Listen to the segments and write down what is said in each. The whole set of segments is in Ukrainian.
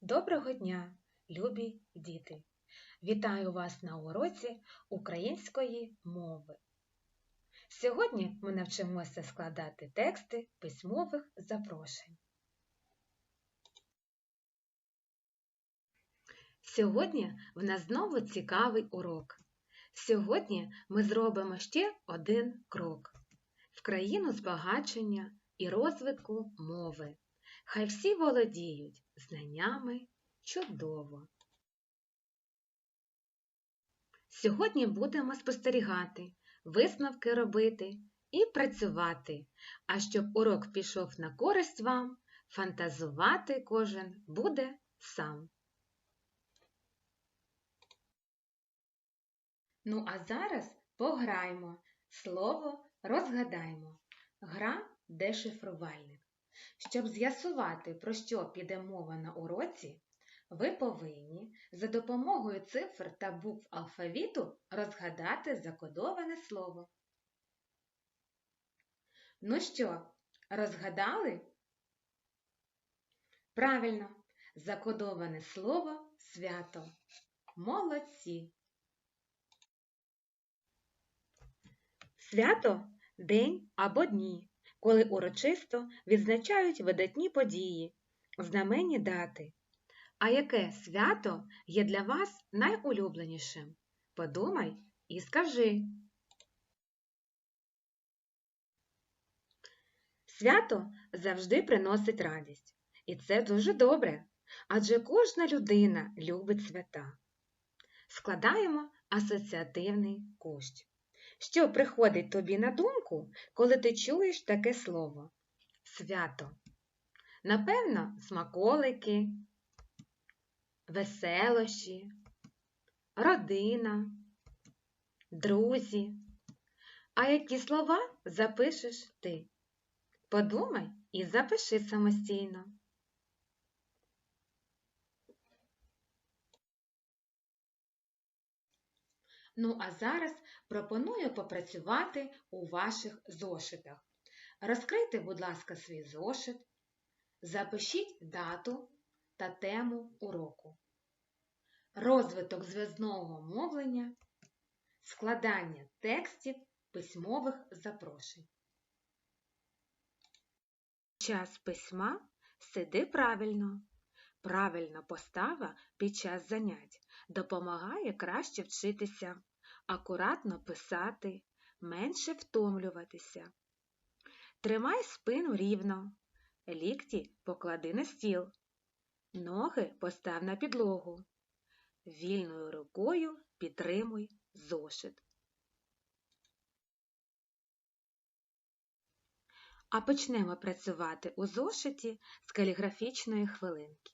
Доброго дня, любі діти! Вітаю вас на уроці української мови. Сьогодні ми навчимося складати тексти письмових запрошень. Сьогодні в нас знову цікавий урок. Сьогодні ми зробимо ще один крок в країну збагачення і розвитку мови. Хай всі володіють знаннями чудово. Сьогодні будемо спостерігати, висновки робити і працювати. А щоб урок пішов на користь вам, фантазувати кожен буде сам. Ну а зараз пограємо, слово розгадаємо. Гра дешифрувальник. Щоб з'ясувати, про що піде мова на уроці, ви повинні за допомогою цифр та букв алфавіту розгадати закодоване слово. Ну що, розгадали? Правильно, закодоване слово свято. Молодці! Свято день або дні, коли урочисто відзначають видатні події, знаменні дати. А яке свято є для вас найулюбленішим? Подумай і скажи. Свято завжди приносить радість. І це дуже добре, адже кожна людина любить свята. Складаємо асоціативний кущ. Що приходить тобі на думку, коли ти чуєш таке слово? Свято. Напевно, смаколики, веселощі, родина, друзі. А які слова запишеш ти? Подумай і запиши самостійно. Ну, а зараз пропоную попрацювати у ваших зошитах. Розкрийте, будь ласка, свій зошит, запишіть дату та тему уроку. Розвиток зв'язного мовлення, складання текстів письмових запрошень. Час письма сиди правильно. Правильна постава під час занять допомагає краще вчитися, акуратно писати, менше втомлюватися. Тримай спину рівно, лікті поклади на стіл, ноги постав на підлогу. Вільною рукою підтримуй зошит. А почнемо працювати у зошиті з каліграфічної хвилинки.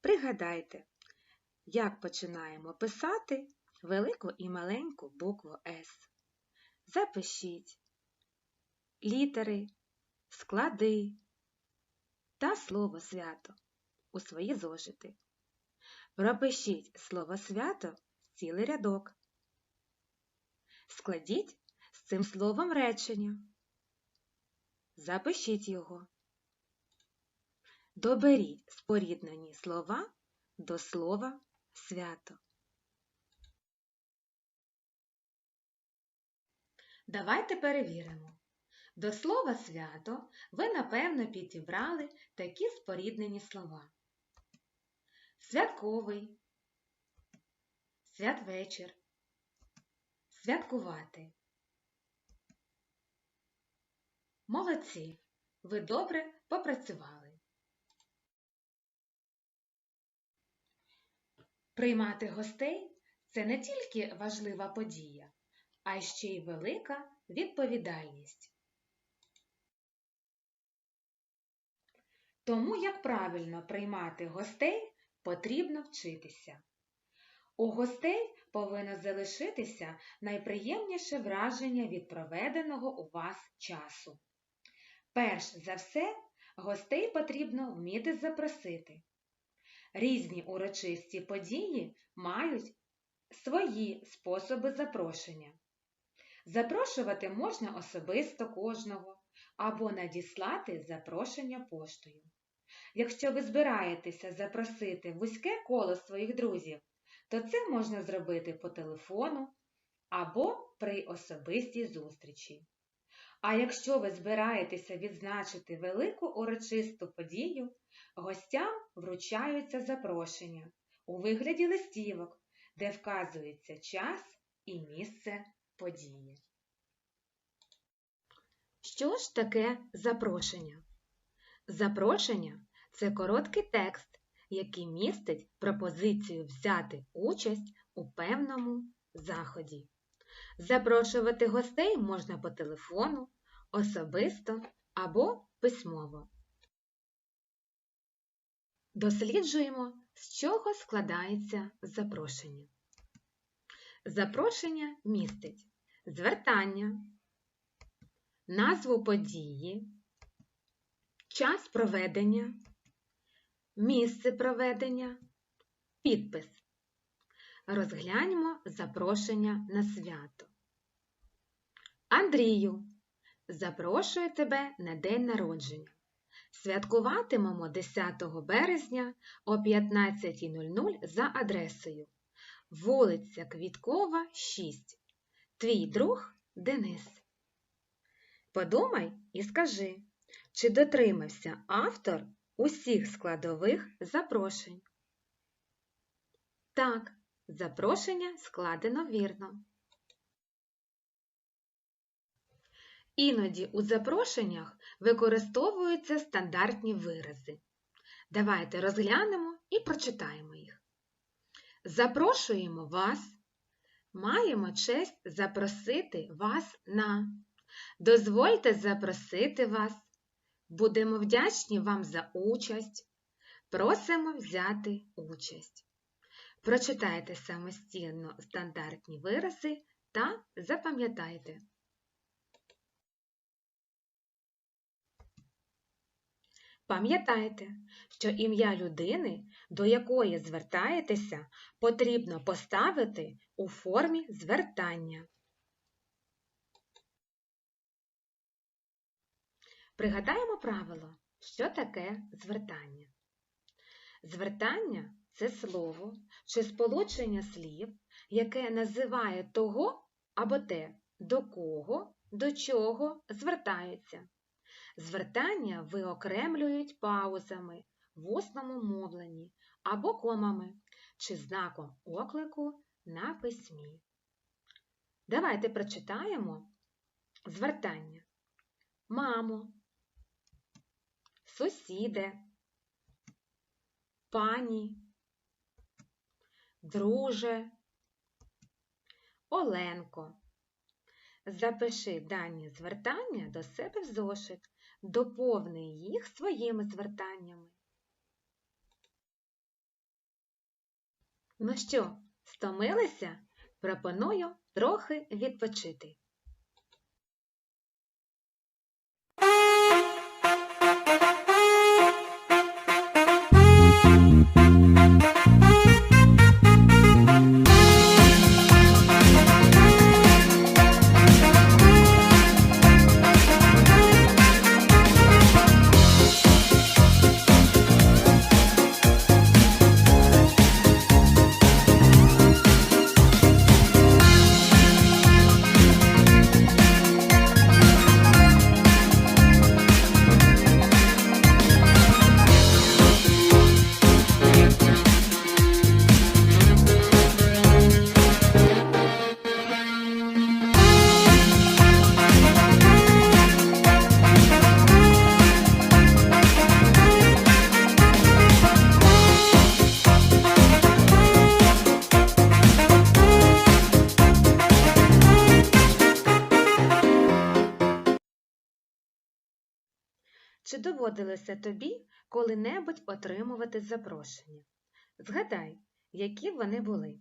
Пригадайте, як починаємо писати велику і маленьку букву С. Запишіть літери, склади та слово свято у свої зошити. Пропишіть слово свято в цілий рядок. Складіть з цим словом речення. Запишіть його. Доберіть споріднені слова до слова свято. Давайте перевіримо. До слова свято ви, напевно, підібрали такі споріднені слова. Святковий, святвечір, святкувати. Молодці! Ви добре попрацювали. Приймати гостей це не тільки важлива подія, а ще й велика відповідальність. Тому як правильно приймати гостей, потрібно вчитися. У гостей повинно залишитися найприємніше враження від проведеного у вас часу. Перш за все, гостей потрібно вміти запросити. Різні урочисті події мають свої способи запрошення. Запрошувати можна особисто кожного або надіслати запрошення поштою. Якщо ви збираєтеся запросити вузьке коло своїх друзів, то це можна зробити по телефону або при особистій зустрічі. А якщо ви збираєтеся відзначити велику урочисту подію, гостям вручаються запрошення у вигляді листівок, де вказується час і місце події. Що ж таке запрошення? Запрошення це короткий текст, який містить пропозицію взяти участь у певному заході. Запрошувати гостей можна по телефону, особисто або письмово. Досліджуємо, з чого складається запрошення. Запрошення містить звертання, назву події, час проведення, місце проведення, підпис. Розгляньмо запрошення на свято. Андрію, запрошую тебе на день народження. Святкуватимемо 10 березня о 15.00 за адресою вулиця Квіткова, 6. Твій друг Денис. Подумай і скажи, чи дотримався автор усіх складових запрошень? Так, запрошення складено вірно. Іноді у запрошеннях використовуються стандартні вирази. Давайте розглянемо і прочитаємо їх. Запрошуємо вас. Маємо честь запросити вас на. Дозвольте запросити вас. Будемо вдячні вам за участь. Просимо взяти участь. Прочитайте самостійно стандартні вирази та запам'ятайте. Пам'ятайте, що ім'я людини, до якої звертаєтеся, потрібно поставити у формі звертання. Пригадаємо правило, що таке звертання. Звертання це слово чи сполучення слів, яке називає того або те, до кого, до чого звертаються. Звертання виокремлюють паузами в усному мовленні або комами чи знаком оклику на письмі. Давайте прочитаємо звертання. Мамо, сусіде, пані, друже, Оленко. Запиши дані звертання до себе в зошит, доповни їх своїми звертаннями. Ну що, стомилися? Пропоную трохи відпочити. Доводилося тобі коли-небудь отримувати запрошення? Згадай, які вони були.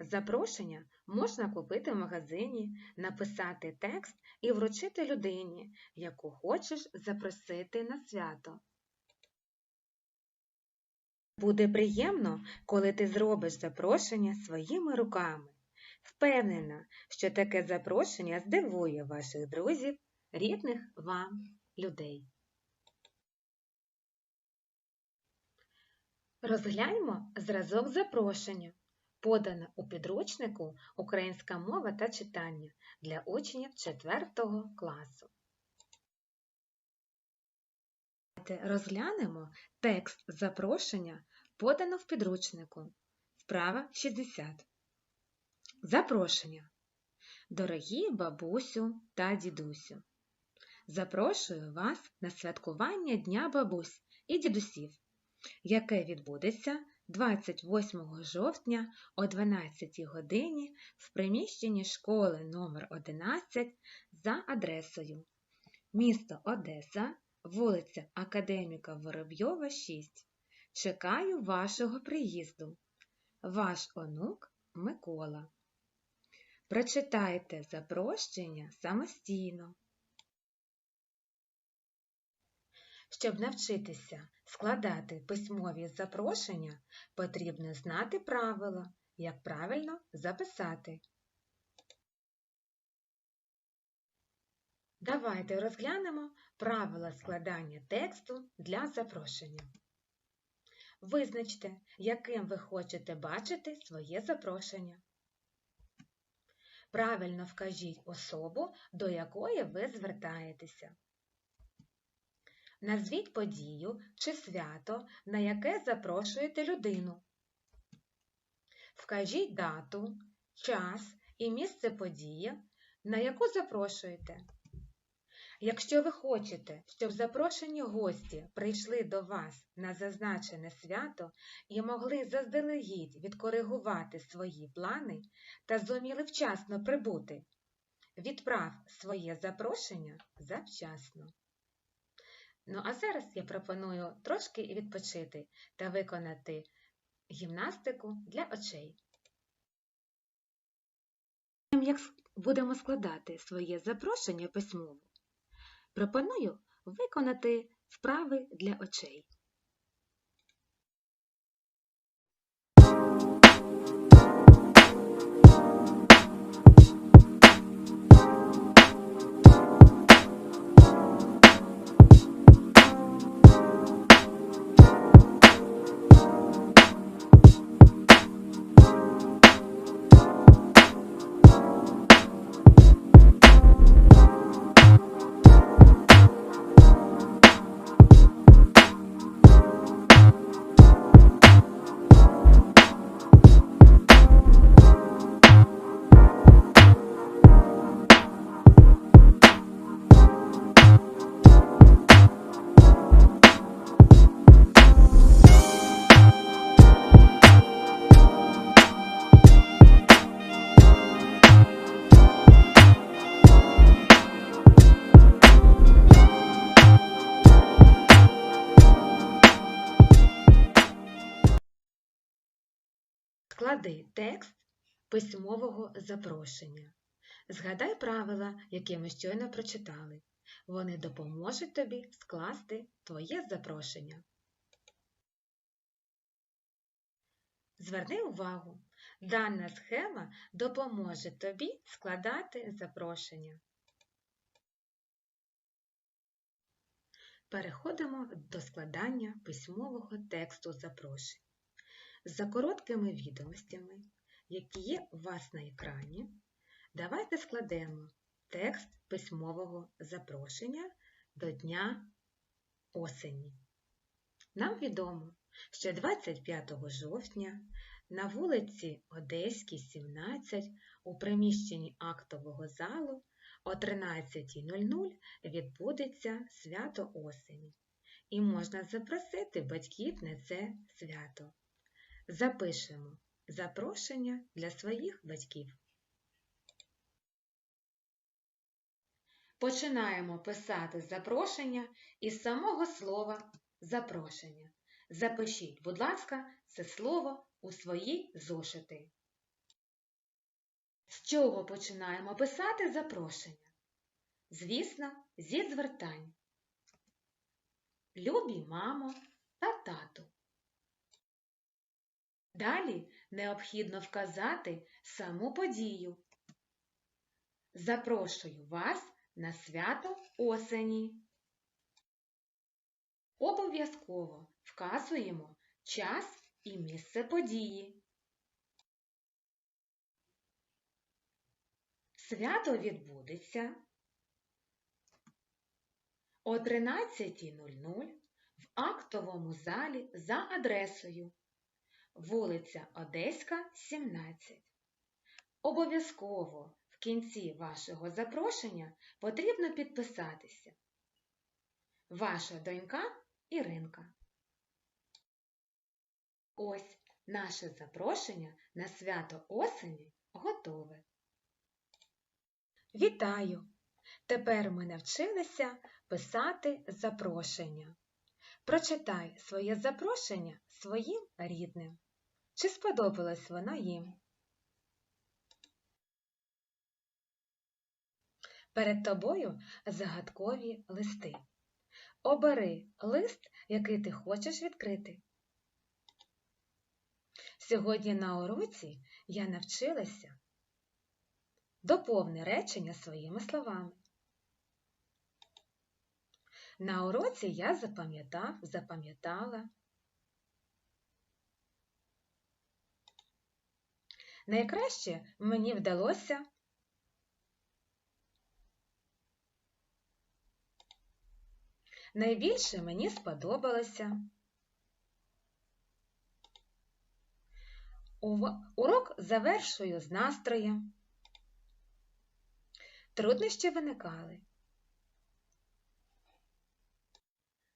Запрошення можна купити в магазині, написати текст і вручити людині, яку хочеш запросити на свято. Буде приємно, коли ти зробиш запрошення своїми руками. Впевнена, що таке запрошення здивує ваших друзів, рідних вам людей. Розгляньмо зразок запрошення, подане у підручнику Українська мова та читання для учнів 4 класу. Розглянемо текст запрошення, подано в підручнику. Вправа 60. Запрошення. Дорогі бабусю та дідусю. Запрошую вас на святкування Дня бабусь і дідусів, яке відбудеться 28 жовтня о 12 годині в приміщенні школи номер 11 за адресою місто Одеса, вулиця Академіка Воробйова, 6. Чекаю вашого приїзду. Ваш онук Микола. Прочитайте запрошення самостійно. Щоб навчитися складати письмові запрошення, потрібно знати правила, як правильно записати. Давайте розглянемо правила складання тексту для запрошення. Визначте, яким ви хочете бачити своє запрошення. Правильно вкажіть особу, до якої ви звертаєтеся. Назвіть подію чи свято, на яке запрошуєте людину. Вкажіть дату, час і місце події, на яку запрошуєте. Якщо ви хочете, щоб запрошені гості прийшли до вас на зазначене свято і могли заздалегідь відкоригувати свої плани та зуміли вчасно прибути, відправ своє запрошення завчасно. Ну а зараз я пропоную трошки відпочити та виконати гімнастику для очей. Як будемо складати своє запрошення письмово, пропоную виконати вправи для очей. Склади текст письмового запрошення. Згадай правила, які ми щойно прочитали. Вони допоможуть тобі скласти твоє запрошення. Зверни увагу, дана схема допоможе тобі складати запрошення. Переходимо до складання письмового тексту запрошень. За короткими відомостями, які є у вас на екрані, давайте складемо текст письмового запрошення до Дня осені. Нам відомо, що 25 жовтня на вулиці Одеській, 17 у приміщенні актового залу о 13.00 відбудеться свято осені, і можна запросити батьків на це свято. Запишемо запрошення для своїх батьків. Починаємо писати запрошення із самого слова запрошення. Запишіть, будь ласка, це слово у свої зошити. З чого починаємо писати запрошення? Звісно, зі звертань. Любі мамо та тату. Далі необхідно вказати саму подію. Запрошую вас на свято осені. Обов'язково вказуємо час і місце події. Свято відбудеться о 13.00 в актовому залі за адресою вулиця Одеська, 17. Обов'язково в кінці вашого запрошення потрібно підписатися. Ваша донька Іринка. Ось наше запрошення на свято осені готове. Вітаю! Тепер ми навчилися писати запрошення. Прочитай своє запрошення своїм рідним. Чи сподобалось воно їм? Перед тобою загадкові листи. Обери лист, який ти хочеш відкрити. Сьогодні на уроці я навчилася доповни речення своїми словами. На уроці я запам'ятав, запам'ятала. Найкраще мені вдалося найбільше мені сподобалося. Урок завершую з настроєм. Труднощі виникали.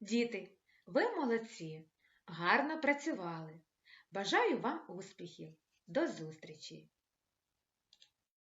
Діти, ви молодці, гарно працювали. Бажаю вам успіхів. До зустрічі!